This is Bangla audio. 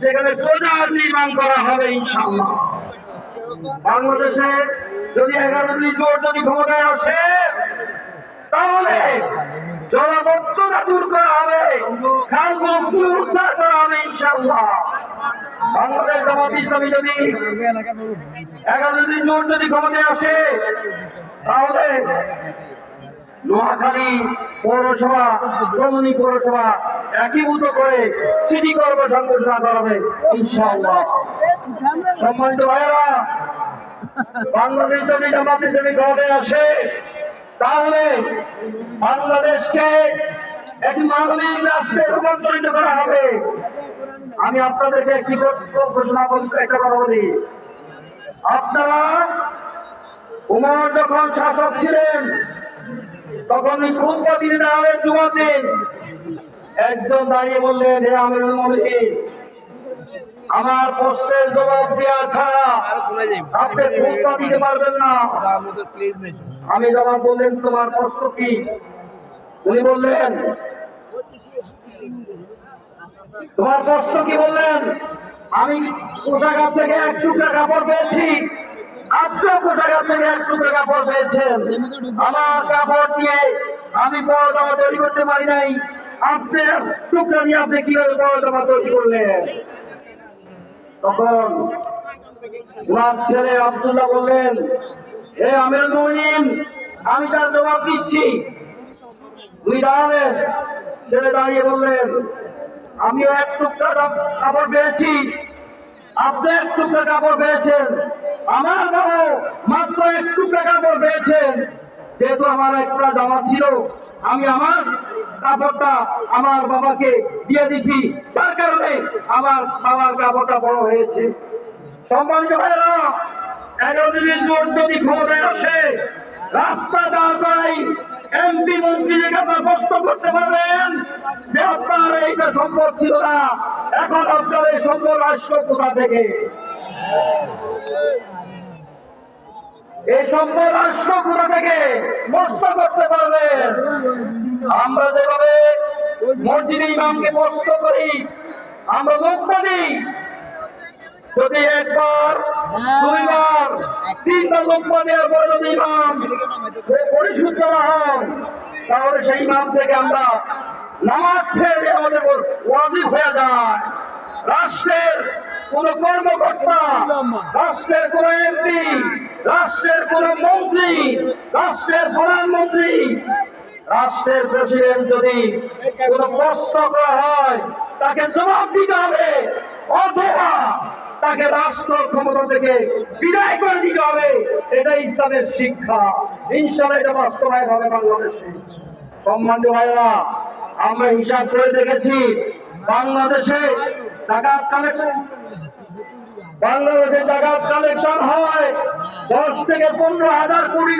সেখানে প্রজার নির্মাণ করা হবে ইনশাল্লাহ বাংলাদেশে যদি এগারো জোর যদি ক্ষমতায় আসে, তাহলে জলাবদ্ধতা দূর করা হবে পুনরুদ্ধার করা হবে ইনশাল্লাহ বাংলাদেশ জামাত ইসলামী যদি এগারো জোর যদি ক্ষমতায় আসে, তাহলে নোয়াখালী পৌরসভা রমণী পৌরসভা একীভূত করে সিটি কর্পোরেশন ঘোষণা করা হবে, ইনশাআল্লাহ। সম্মানিত ভাইয়েরা, বাংলাদেশ যদি জামাত হিসেবে ক্ষমতায় আসে তাহলে বাংলাদেশকে একটি মানবিক রাষ্ট্রে রূপান্তরিত করা হবে। আমি আপনাদেরকে একটি ঘোষণা একটা কথা বলি। আপনারা উমর যখন শাসক ছিলেন তখন ওই খুব দিনে দাঁড়াবে জুমাতে। একজন দাঁড়িয়ে বললেন হে আমিরুল মুমিনিন আমার প্রশ্নের জবাব দেওয়া ছাড়া আপনি দিতে পারবেন না। আমাদের আমি জবাব বললেন তোমার প্রশ্ন কি? উনি বললেন তোমার প্রশ্ন কি? বললেন আমি পোশাকার থেকে এক টুকরা কাপড় পেয়েছি। আপনিও পোশাকার থেকে এক টুকরা কাপড় পেয়েছেন আমার কাপড় দিয়ে আমি জামা তৈরি করতে পারি নাই। আপনি এক টুকরা নিয়ে আপনি কীভাবে জামা তৈরি করলেন? তখন ওনার ছেলে আব্দুল্লাহ বললেন হে আমির মুমিনিন, আমি তার জবাব দিচ্ছি। তুই দাঁড়ালেন ছেলে দাঁড়িয়ে বললেন আমিও এক টুকরা কাপ- কাপড় পেয়েছি। আপনি এক টুকরা কাপড় পেয়েছেন। আমার বাবা মাত্র একটু কাপড় পেয়েছেন যেহেতু আমার একটা জামা ছিল, আমি আমার কাপড়টা আমার বাবাকে দিয়ে দিছি। তার কারণে আমার বাবার কাপড়টা বড় হয়েছে। সম্মানিত ভাইরা এগারো যদি আসে এমপি করতে সম্পদ ছিল না। এখন আপনার এই সম্পদ রাষ্ট্র কোথা থেকে? এই সম্পদ রাষ্ট্র কোথা থেকে? প্রশ্ন করতে পারবেন আমরা যেভাবে মসজিদে ইমামকে প্রশ্ন করি, আমরা লক্ষ্য দিই যদি একবার, দুইবার, তিনবার লোকমা দেওয়ার পরে যদি ইমাম পরিশুদ্ধ না হন, তাহলে সেই ইমাম থেকে আমরা নামাজ ছেড়ে আমাদের ওয়াজিব হয়ে যায়। রাষ্ট্রের কোন কর্মকর্তা, রাষ্ট্রের কোন এমপি, রাষ্ট্রের কোন মন্ত্রী, রাষ্ট্রের প্রধানমন্ত্রী, রাষ্ট্রের প্রেসিডেন্ট যদি কোন প্রশ্ন করা হয়, তাকে জবাব দিতে হবে। অথবা তাকে রাষ্ট্র ক্ষমতা থেকে বিদায় করে দিতে হবে। এটা ইসলামের শিক্ষা। ইনশাল্লাহ এটা বাস্তবায়ন হবে বাংলাদেশে। সম্মানিত ভাইরা আমরা হিসাব করে দেখেছি, বাংলাদেশে বাংলাদেশে টাকা কালেকশন হয়। দশ থেকে পনেরো হাজার কোটি